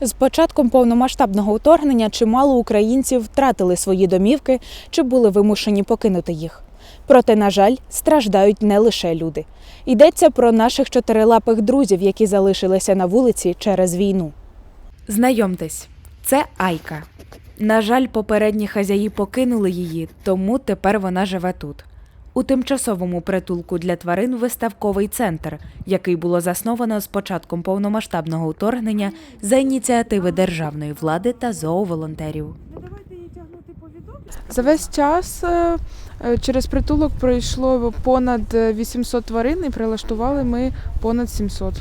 З початком повномасштабного вторгнення чимало українців втратили свої домівки чи були вимушені покинути їх. Проте, на жаль, страждають не лише люди. Йдеться про наших чотирилапих друзів, які залишилися на вулиці через війну. Знайомтесь, це Айка. На жаль, попередні хазяї покинули її, тому тепер вона живе тут. У тимчасовому притулку для тварин виставковий центр, який було засновано з початком повномасштабного вторгнення за ініціативи державної влади та зооволонтерів. За весь час е, е, через притулок пройшло понад е, 800 тварин і прилаштували ми понад 700.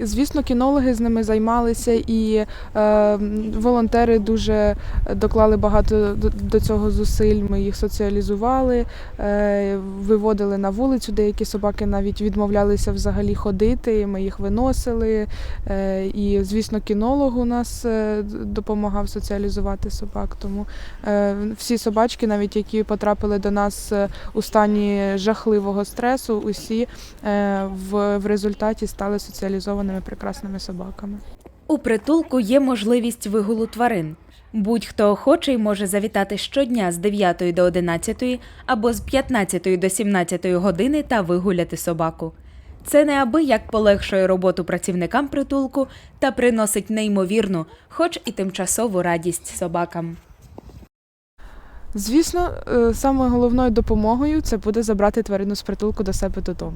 Звісно, кінологи з ними займалися, і е, волонтери дуже доклали багато до, цього зусиль. Ми їх соціалізували, е, виводили на вулицю. Деякі собаки навіть відмовлялися взагалі ходити. Ми їх виносили. Е, і, звісно, кінолог у нас е, допомагав соціалізувати собак. Тому е, всі собачки, навіть які потрапили до нас е, у стані жахливого стресу, усі е, в, в результаті стали соціалізованими прекрасними собаками. У притулку є можливість вигулу тварин. Будь-хто охочий може завітати щодня з 9 до 11 або з 15 до 17 години та вигуляти собаку. Це неабияк полегшує роботу працівникам притулку та приносить неймовірну, хоч і тимчасову радість собакам. Звісно, е, саме головною допомогою це буде забрати тварину з притулку до себе додому.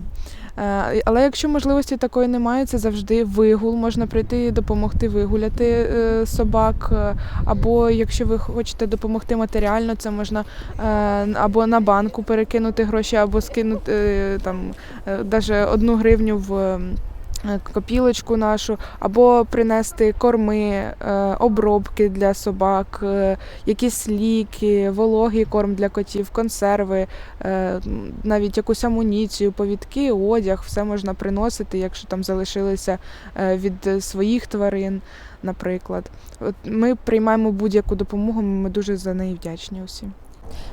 Е, Але якщо можливості такої немає, це завжди вигул. Можна прийти і допомогти вигуляти е, собак. Або якщо ви хочете допомогти матеріально, це можна або на банку перекинути гроші, або скинути там навіть одну гривню в. Е, Копілочку нашу, або принести корми, е, обробки для собак, е, якісь ліки, вологий корм для котів, консерви, навіть якусь амуніцію, повідки, одяг, все можна приносити, якщо там залишилися від своїх тварин, наприклад. От ми приймаємо будь-яку допомогу, ми дуже за неї вдячні усім.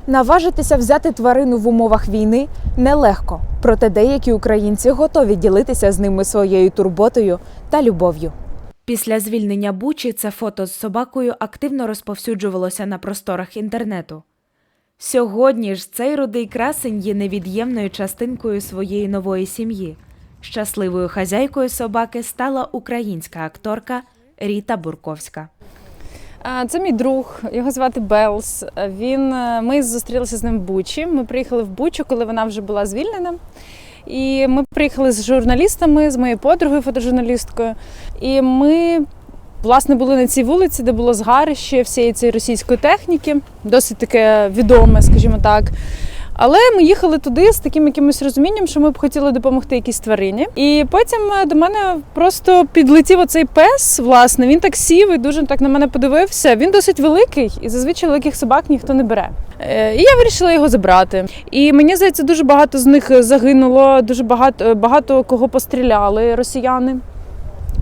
Наважитися взяти тварину в умовах війни нелегко, проте деякі українці готові ділитися з ними своєю турботою та любов'ю. Після звільнення Бучі це фото з собакою активно розповсюджувалося на просторах інтернету. Сьогодні ж цей рудий красень є невід'ємною частинкою своєї нової сім'ї. Щасливою хазяйкою собаки стала українська акторка Ріта Бурковська. Це мій друг, його звати Белс. Він, е, ми зустрілися з ним в Бучі. Ми приїхали в Бучу, коли вона вже була звільнена. І ми приїхали з журналістами, з моєю подругою, фотожурналісткою. І ми, власне, були на цій вулиці, де було згарище всієї цієї російської техніки, досить таке відоме, скажімо так. Але ми їхали туди з таким якимось розумінням, що ми б хотіли допомогти якійсь тварині. І потім е, до мене просто підлетів оцей пес. Власне, він так сів і дуже так на мене подивився. Він досить великий, і зазвичай великих собак ніхто не бере. Е, І я вирішила його забрати. І мені здається, дуже багато з них загинуло, дуже багато, багато кого постріляли росіяни.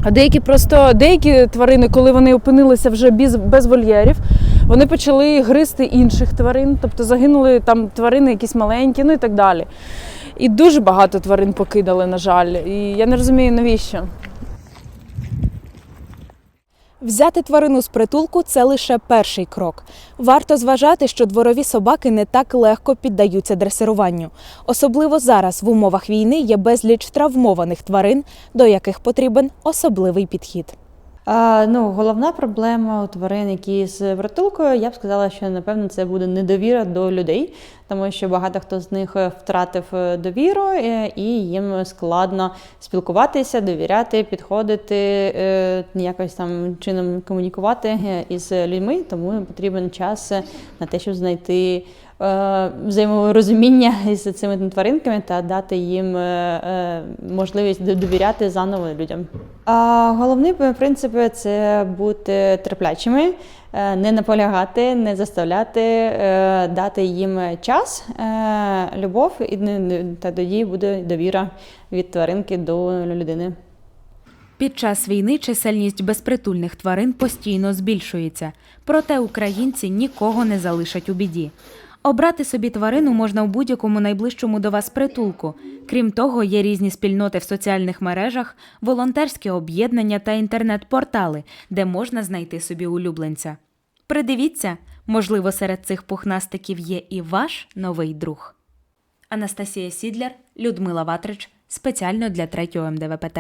А деякі просто деякі тварини, коли вони опинилися вже без, без вольєрів, вони почали гризти інших тварин, тобто загинули там тварини якісь маленькі, ну і так далі. І дуже багато тварин покидали, на жаль. І я не розумію, навіщо. Взяти тварину з притулку це лише перший крок. Варто зважати, що дворові собаки не так легко піддаються дресируванню. Особливо зараз в умовах війни є безліч травмованих тварин, до яких потрібен особливий підхід. Ну, головна проблема у тварин, які з притулкою, я б сказала, що напевно це буде недовіра до людей, тому що багато хто з них е, втратив е, довіру, е, і їм складно спілкуватися, довіряти, підходити, якось там чином комунікувати із людьми, тому потрібен час на те, щоб знайти. Е, Взаєморозуміння із цими тваринками та дати їм е, е, можливість довіряти заново людям. А головний принцип це бути терплячими, не наполягати, не заставляти, дати їм час, любов, і та тоді буде довіра від тваринки до людини. Під час війни чисельність безпритульних тварин постійно збільшується, проте українці нікого не залишать у біді. Обрати собі тварину можна в будь-якому найближчому до вас притулку. Крім того, є різні спільноти в соціальних мережах, волонтерські об'єднання та інтернет-портали, де можна знайти собі улюбленця. Придивіться, можливо, серед цих пухнастиків є і ваш новий друг. Анастасія Сідляр, Людмила Ватрич спеціально для третього МДВПТ.